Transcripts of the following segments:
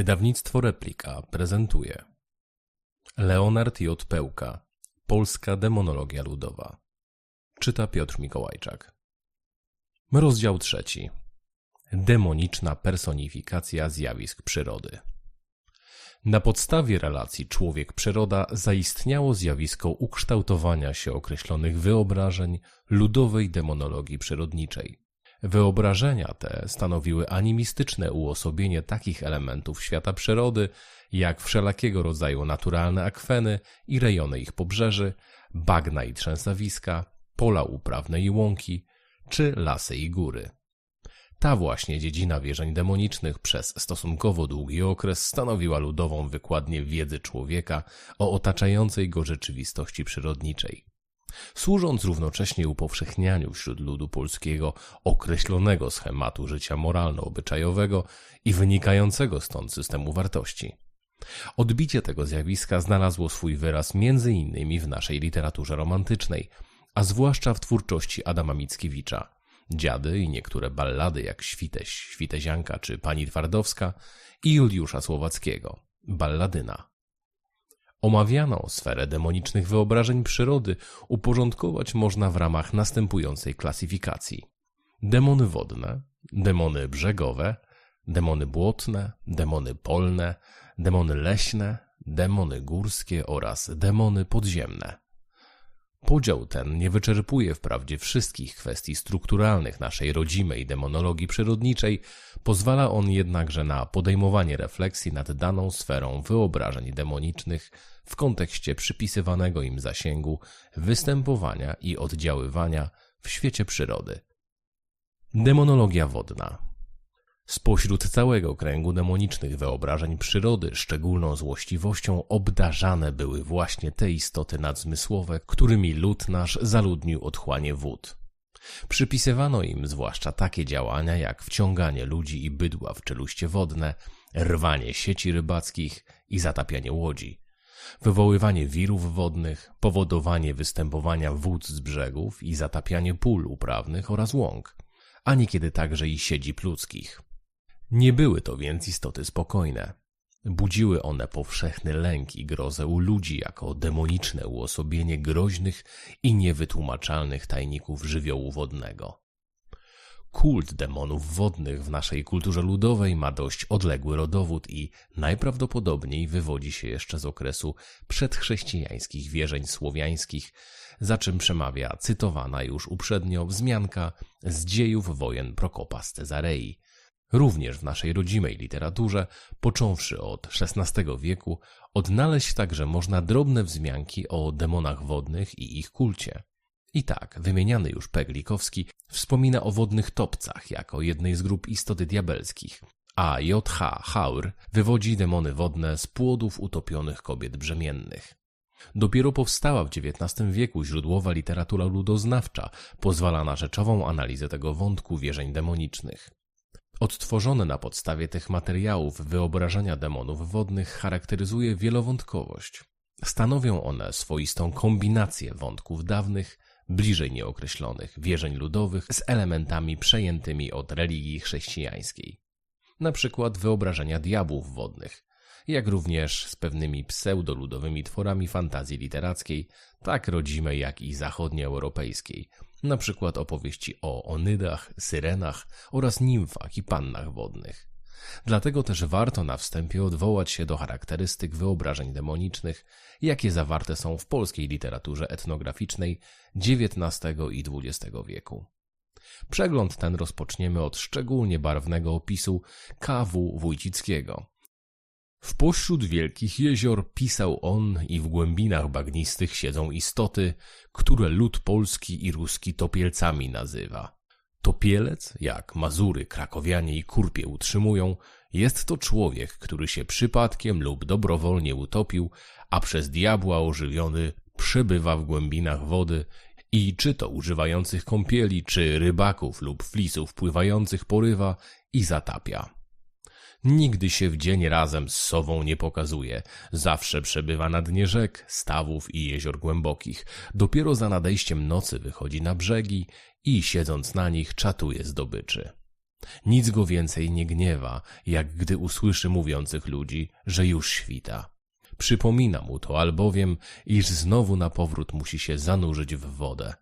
Wydawnictwo Replika prezentuje. Leonard J. Pełka Polska demonologia ludowa. Czyta Piotr Mikołajczak. Rozdział trzeci. Demoniczna personifikacja zjawisk przyrody. Na podstawie relacji człowiek-przyroda zaistniało zjawisko ukształtowania się określonych wyobrażeń ludowej demonologii przyrodniczej. Wyobrażenia te stanowiły animistyczne uosobienie takich elementów świata przyrody, jak wszelakiego rodzaju naturalne akweny i rejony ich pobrzeży, bagna i trzęsawiska, pola uprawne i łąki, czy lasy i góry. Ta właśnie dziedzina wierzeń demonicznych przez stosunkowo długi okres stanowiła ludową wykładnię wiedzy człowieka o otaczającej go rzeczywistości przyrodniczej służąc równocześnie upowszechnianiu wśród ludu polskiego określonego schematu życia moralno-obyczajowego i wynikającego stąd systemu wartości. Odbicie tego zjawiska znalazło swój wyraz między innymi w naszej literaturze romantycznej, a zwłaszcza w twórczości Adama Mickiewicza. Dziady i niektóre ballady jak Świteś, Świtezianka czy Pani Twardowska i Juliusza Słowackiego, balladyna. Omawianą sferę demonicznych wyobrażeń przyrody uporządkować można w ramach następującej klasyfikacji. Demony wodne, demony brzegowe, demony błotne, demony polne, demony leśne, demony górskie oraz demony podziemne. Podział ten nie wyczerpuje wprawdzie wszystkich kwestii strukturalnych naszej rodzimej demonologii przyrodniczej, pozwala on jednakże na podejmowanie refleksji nad daną sferą wyobrażeń demonicznych w kontekście przypisywanego im zasięgu, występowania i oddziaływania w świecie przyrody. Demonologia wodna Spośród całego kręgu demonicznych wyobrażeń przyrody szczególną złośliwością obdarzane były właśnie te istoty nadzmysłowe, którymi lud nasz zaludnił otchłanie wód. Przypisywano im zwłaszcza takie działania jak wciąganie ludzi i bydła w czeluście wodne, rwanie sieci rybackich i zatapianie łodzi, wywoływanie wirów wodnych, powodowanie występowania wód z brzegów i zatapianie pól uprawnych oraz łąk, a niekiedy także i siedzib ludzkich. Nie były to więc istoty spokojne. Budziły one powszechny lęk i grozę u ludzi jako demoniczne uosobienie groźnych i niewytłumaczalnych tajników żywiołu wodnego. Kult demonów wodnych w naszej kulturze ludowej ma dość odległy rodowód i najprawdopodobniej wywodzi się jeszcze z okresu przedchrześcijańskich wierzeń słowiańskich, za czym przemawia cytowana już uprzednio wzmianka z dziejów wojen Prokopa z Cezarei, Również w naszej rodzimej literaturze, począwszy od XVI wieku, odnaleźć także można drobne wzmianki o demonach wodnych i ich kulcie. I tak, wymieniany już Peglikowski wspomina o wodnych topcach jako jednej z grup istoty diabelskich, a J.H. Haur wywodzi demony wodne z płodów utopionych kobiet brzemiennych. Dopiero powstała w XIX wieku źródłowa literatura ludoznawcza pozwala na rzeczową analizę tego wątku wierzeń demonicznych. Odtworzone na podstawie tych materiałów wyobrażenia demonów wodnych charakteryzuje wielowątkowość. Stanowią one swoistą kombinację wątków dawnych, bliżej nieokreślonych wierzeń ludowych z elementami przejętymi od religii chrześcijańskiej. Na przykład wyobrażenia diabłów wodnych, jak również z pewnymi pseudoludowymi tworami fantazji literackiej, tak rodzimej jak i zachodnioeuropejskiej, na przykład opowieści o onydach, syrenach oraz nimfach i pannach wodnych. Dlatego też warto na wstępie odwołać się do charakterystyk wyobrażeń demonicznych, jakie zawarte są w polskiej literaturze etnograficznej XIX i XX wieku. Przegląd ten rozpoczniemy od szczególnie barwnego opisu K.W. Wójcickiego, w pośród wielkich jezior pisał on i w głębinach bagnistych siedzą istoty, które lud polski i ruski topielcami nazywa. Topielec, jak Mazury, Krakowianie i Kurpie utrzymują, jest to człowiek, który się przypadkiem lub dobrowolnie utopił, a przez diabła ożywiony przebywa w głębinach wody i czy to używających kąpieli, czy rybaków lub flisów pływających porywa i zatapia. Nigdy się w dzień razem z sową nie pokazuje. Zawsze przebywa na dnie rzek, stawów i jezior głębokich. Dopiero za nadejściem nocy wychodzi na brzegi i siedząc na nich czatuje zdobyczy. Nic go więcej nie gniewa, jak gdy usłyszy mówiących ludzi, że już świta. Przypomina mu to albowiem, iż znowu na powrót musi się zanurzyć w wodę.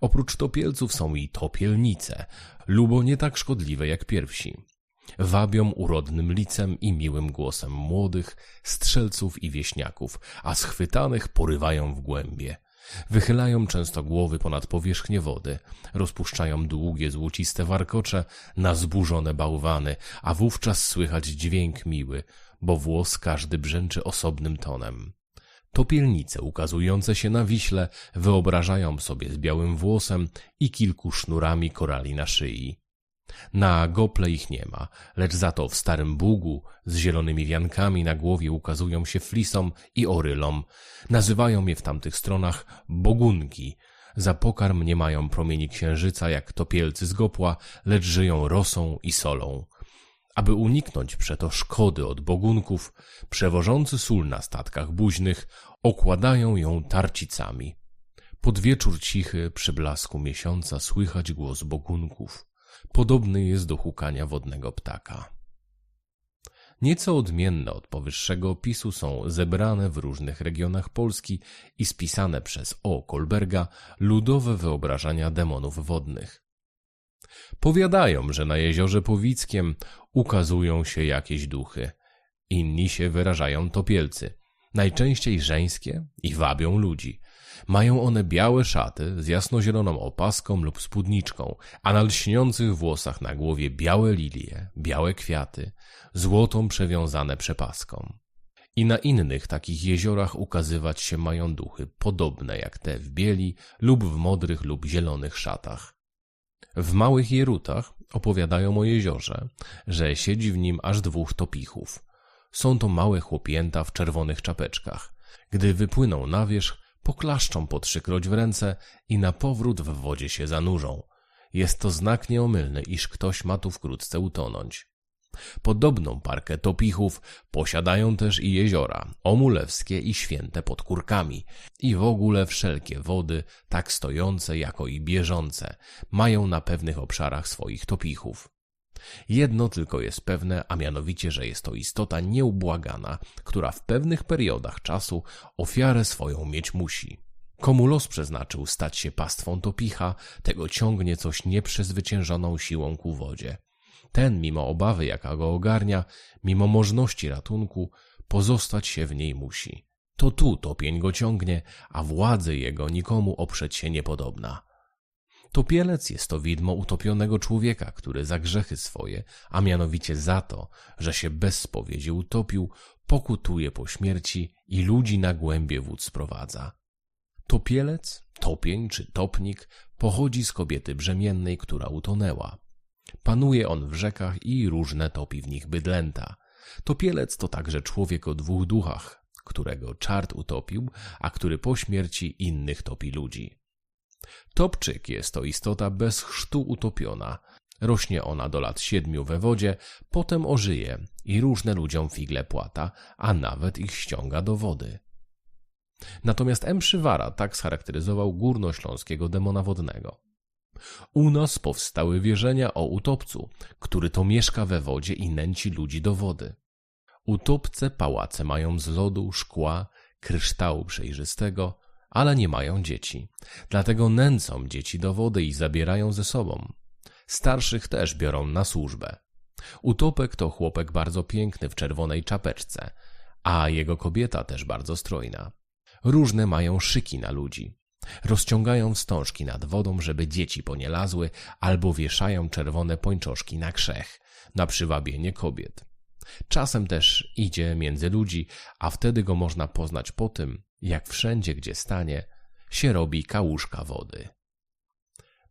Oprócz topielców są i topielnice, lubo nie tak szkodliwe jak pierwsi. Wabią urodnym licem i miłym głosem młodych, strzelców i wieśniaków, a schwytanych porywają w głębie. Wychylają często głowy ponad powierzchnię wody, rozpuszczają długie, złociste warkocze na zburzone bałwany, a wówczas słychać dźwięk miły, bo włos każdy brzęczy osobnym tonem. Topielnice ukazujące się na wiśle wyobrażają sobie z białym włosem i kilku sznurami korali na szyi. Na gople ich nie ma, lecz za to w starym bugu z zielonymi wiankami na głowie ukazują się flisom i orylom. Nazywają je w tamtych stronach bogunki. Za pokarm nie mają promieni księżyca jak topielcy z gopła, lecz żyją rosą i solą. Aby uniknąć przeto szkody od bogunków, przewożący sól na statkach buźnych okładają ją tarcicami. Pod wieczór cichy przy blasku miesiąca słychać głos bogunków. Podobny jest do hukania wodnego ptaka. Nieco odmienne od powyższego opisu są zebrane w różnych regionach Polski i spisane przez O. Kolberga ludowe wyobrażenia demonów wodnych. Powiadają, że na jeziorze Powickiem ukazują się jakieś duchy. Inni się wyrażają topielcy, najczęściej żeńskie i wabią ludzi. Mają one białe szaty z jasnozieloną opaską lub spódniczką, a na lśniących włosach na głowie białe lilie, białe kwiaty, złotą przewiązane przepaską. I na innych takich jeziorach ukazywać się mają duchy podobne jak te w bieli lub w modrych lub zielonych szatach. W małych Jerutach opowiadają o jeziorze, że siedzi w nim aż dwóch topichów. Są to małe chłopięta w czerwonych czapeczkach. Gdy wypłyną na wierzch, poklaszczą po trzykroć w ręce i na powrót w wodzie się zanurzą. Jest to znak nieomylny, iż ktoś ma tu wkrótce utonąć. Podobną parkę topichów posiadają też i jeziora, omulewskie i święte pod kurkami. I w ogóle wszelkie wody, tak stojące jako i bieżące, mają na pewnych obszarach swoich topichów. Jedno tylko jest pewne, a mianowicie, że jest to istota nieubłagana, która w pewnych periodach czasu ofiarę swoją mieć musi. Komu los przeznaczył stać się pastwą topicha, tego ciągnie coś nieprzezwyciężoną siłą ku wodzie. Ten, mimo obawy, jaka go ogarnia, mimo możności ratunku, pozostać się w niej musi. To tu topień go ciągnie, a władzy jego nikomu oprzeć się niepodobna. Topielec jest to widmo utopionego człowieka, który za grzechy swoje, a mianowicie za to, że się bez spowiedzi utopił, pokutuje po śmierci i ludzi na głębie wód sprowadza. Topielec, topień czy topnik pochodzi z kobiety brzemiennej, która utonęła. Panuje on w rzekach i różne topi w nich bydlęta. Topielec to także człowiek o dwóch duchach, którego czart utopił, a który po śmierci innych topi ludzi. Topczyk jest to istota bez chrztu utopiona. Rośnie ona do lat siedmiu we wodzie, potem ożyje i różne ludziom figle płata, a nawet ich ściąga do wody. Natomiast M. Przywara tak scharakteryzował górnośląskiego demona wodnego. U nas powstały wierzenia o utopcu, który to mieszka we wodzie i nęci ludzi do wody. Utopce pałace mają z lodu, szkła, kryształu przejrzystego, ale nie mają dzieci. Dlatego nęcą dzieci do wody i zabierają ze sobą. Starszych też biorą na służbę. Utopek to chłopek bardzo piękny w czerwonej czapeczce, a jego kobieta też bardzo strojna. Różne mają szyki na ludzi. Rozciągają wstążki nad wodą, żeby dzieci po nie lazły, albo wieszają czerwone pończoszki na krzech, na przywabienie kobiet. Czasem też idzie między ludzi, a wtedy go można poznać po tym, jak wszędzie, gdzie stanie, się robi kałużka wody.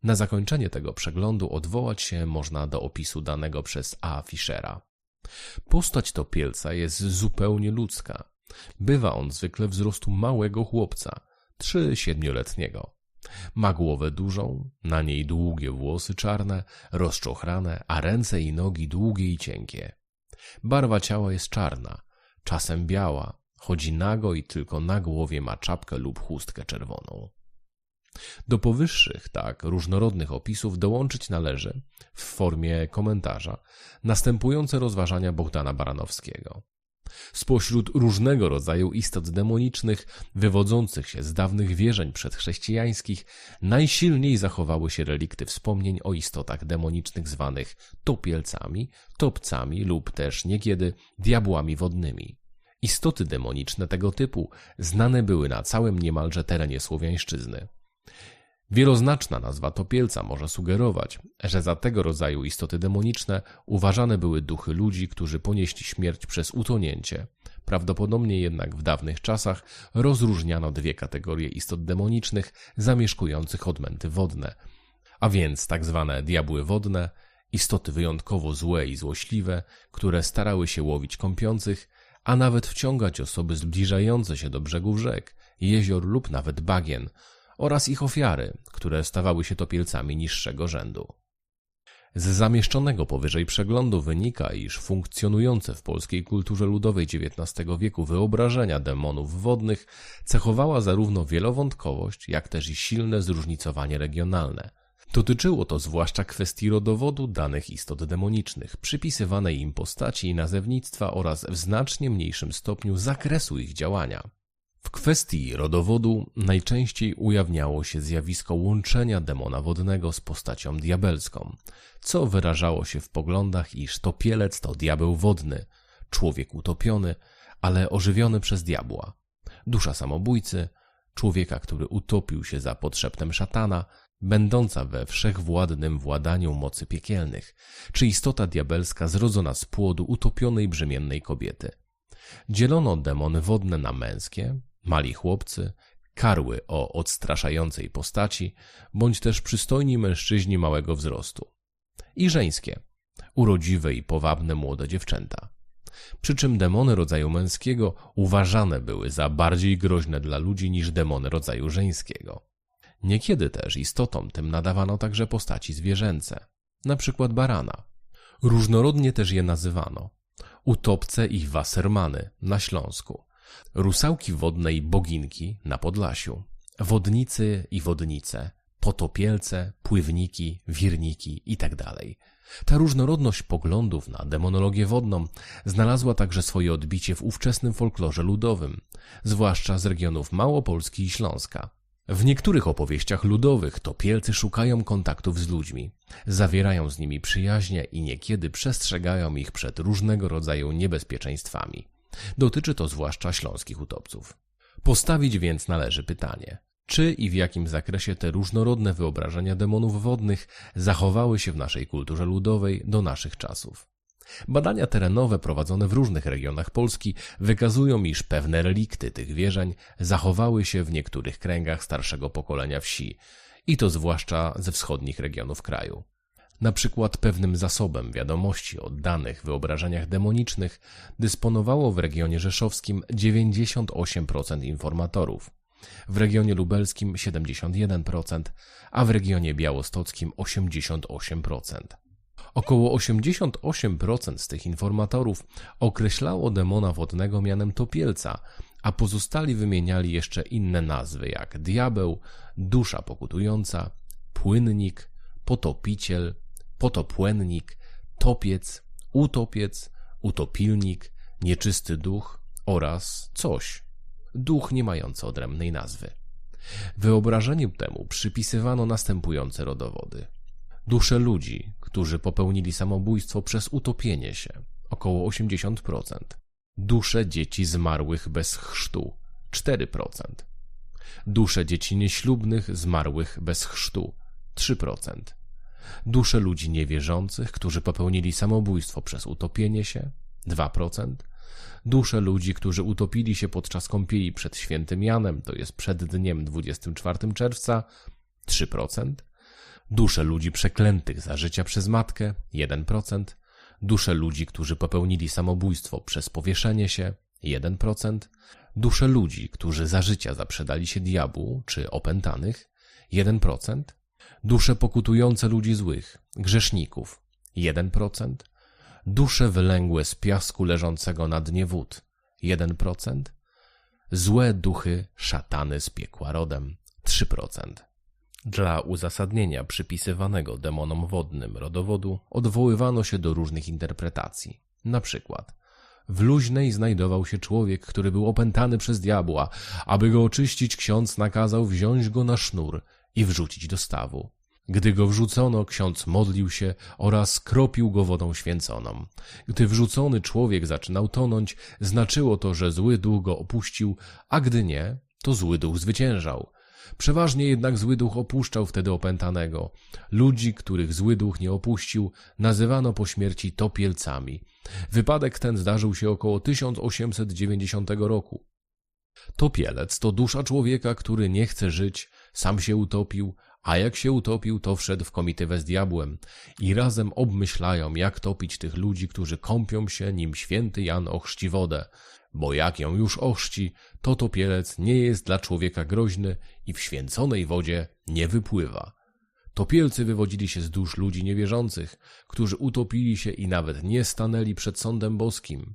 Na zakończenie tego przeglądu odwołać się można do opisu danego przez A. Fischera. Postać topielca jest zupełnie ludzka. Bywa on zwykle wzrostu małego chłopca, trzy siedmioletniego. Ma głowę dużą, na niej długie włosy czarne, rozczochrane, a ręce i nogi długie i cienkie. Barwa ciała jest czarna, czasem biała, chodzi nago i tylko na głowie ma czapkę lub chustkę czerwoną. Do powyższych, tak różnorodnych opisów dołączyć należy, w formie komentarza, następujące rozważania Bogdana Baranowskiego. Spośród różnego rodzaju istot demonicznych, wywodzących się z dawnych wierzeń przedchrześcijańskich, najsilniej zachowały się relikty wspomnień o istotach demonicznych zwanych topielcami, topcami lub też niekiedy diabłami wodnymi. Istoty demoniczne tego typu znane były na całym niemalże terenie Słowiańszczyzny. Wieloznaczna nazwa topielca może sugerować, że za tego rodzaju istoty demoniczne uważane były duchy ludzi, którzy ponieśli śmierć przez utonięcie. Prawdopodobnie jednak w dawnych czasach rozróżniano dwie kategorie istot demonicznych zamieszkujących odmęty wodne, a więc tak zwane diabły wodne, istoty wyjątkowo złe i złośliwe, które starały się łowić kąpiących, a nawet wciągać osoby zbliżające się do brzegów rzek, jezior lub nawet bagien – oraz ich ofiary, które stawały się topielcami niższego rzędu. Z zamieszczonego powyżej przeglądu wynika, iż funkcjonujące w polskiej kulturze ludowej XIX wieku wyobrażenia demonów wodnych cechowała zarówno wielowątkowość, jak też i silne zróżnicowanie regionalne. Dotyczyło to zwłaszcza kwestii rodowodu danych istot demonicznych, przypisywanej im postaci i nazewnictwa oraz w znacznie mniejszym stopniu zakresu ich działania. W kwestii rodowodu najczęściej ujawniało się zjawisko łączenia demona wodnego z postacią diabelską, co wyrażało się w poglądach, iż topielec to diabeł wodny, człowiek utopiony, ale ożywiony przez diabła, dusza samobójcy, człowieka, który utopił się za podszeptem szatana, będąca we wszechwładnym władaniu mocy piekielnych, czy istota diabelska zrodzona z płodu utopionej brzemiennej kobiety. Dzielono demony wodne na męskie, mali chłopcy, karły o odstraszającej postaci, bądź też przystojni mężczyźni małego wzrostu. I żeńskie, urodziwe i powabne młode dziewczęta. Przy czym demony rodzaju męskiego uważane były za bardziej groźne dla ludzi niż demony rodzaju żeńskiego. Niekiedy też istotom tym nadawano także postaci zwierzęce, na przykład barana. Różnorodnie też je nazywano. Utopce i wasermany na Śląsku, rusałki wodne i boginki na Podlasiu, wodnicy i wodnice, potopielce, pływniki, wirniki itd. Tak Ta różnorodność poglądów na demonologię wodną znalazła także swoje odbicie w ówczesnym folklorze ludowym, zwłaszcza z regionów Małopolski i Śląska. W niektórych opowieściach ludowych topielcy szukają kontaktów z ludźmi, zawierają z nimi przyjaźnie i niekiedy przestrzegają ich przed różnego rodzaju niebezpieczeństwami. Dotyczy to zwłaszcza śląskich utopców. Postawić więc należy pytanie, czy i w jakim zakresie te różnorodne wyobrażenia demonów wodnych zachowały się w naszej kulturze ludowej do naszych czasów. Badania terenowe prowadzone w różnych regionach Polski wykazują, iż pewne relikty tych wierzeń zachowały się w niektórych kręgach starszego pokolenia wsi, i to zwłaszcza ze wschodnich regionów kraju. Na przykład pewnym zasobem wiadomości o danych wyobrażeniach demonicznych dysponowało w regionie rzeszowskim 98% informatorów, w regionie lubelskim 71%, a w regionie białostockim 88%. Około 88% z tych informatorów określało demona wodnego mianem topielca, a pozostali wymieniali jeszcze inne nazwy jak diabeł, dusza pokutująca, płynnik, potopiciel, potopłennik, topiec, utopiec, utopilnik, nieczysty duch oraz coś, duch nie mający odrębnej nazwy. Wyobrażeniem temu przypisywano następujące rodowody. Dusze ludzi, którzy popełnili samobójstwo przez utopienie się, około 80%. Dusze dzieci zmarłych bez chrztu, 4%. Dusze dzieci nieślubnych zmarłych bez chrztu, 3% dusze ludzi niewierzących, którzy popełnili samobójstwo przez utopienie się. 2%, dusze ludzi, którzy utopili się podczas kąpieli przed świętym Janem, to jest przed dniem 24 czerwca. 3%, dusze ludzi przeklętych za życia przez matkę 1%, dusze ludzi, którzy popełnili samobójstwo przez powieszenie się 1%, dusze ludzi, którzy za życia zaprzedali się diabłu czy opętanych 1%, dusze pokutujące ludzi złych, grzeszników 1%, dusze wylęgłe z piasku leżącego na dnie wód 1%, złe duchy szatany z piekła rodem 3%. Dla uzasadnienia przypisywanego demonom wodnym rodowodu odwoływano się do różnych interpretacji. Na przykład w luźnej znajdował się człowiek, który był opętany przez diabła. Aby go oczyścić, ksiądz nakazał wziąć go na sznur i wrzucić do stawu. Gdy go wrzucono, ksiądz modlił się oraz kropił go wodą święconą. Gdy wrzucony człowiek zaczynał tonąć, znaczyło to, że zły duch go opuścił, a gdy nie, to zły duch zwyciężał. Przeważnie jednak zły duch opuszczał wtedy opętanego. Ludzi, których zły duch nie opuścił, nazywano po śmierci topielcami. Wypadek ten zdarzył się około 1890 roku. Topielec to dusza człowieka, który nie chce żyć, sam się utopił, a jak się utopił, to wszedł w komitywę z diabłem i razem obmyślają, jak topić tych ludzi, którzy kąpią się, nim święty Jan ochrzci wodę. Bo jak ją już ochrzci, to topielec nie jest dla człowieka groźny i w święconej wodzie nie wypływa. Topielcy wywodzili się z dusz ludzi niewierzących, którzy utopili się i nawet nie stanęli przed sądem boskim.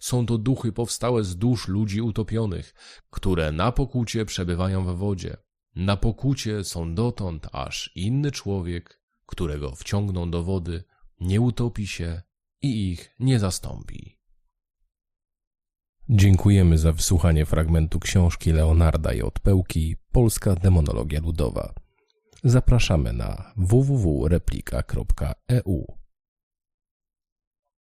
Są to duchy powstałe z dusz ludzi utopionych, które na pokucie przebywają w wodzie. Na pokucie są dotąd, aż inny człowiek, którego wciągną do wody, nie utopi się i ich nie zastąpi. Dziękujemy za wysłuchanie fragmentu książki Leonarda J. Pełki Polska demonologia ludowa. Zapraszamy na www.replika.eu.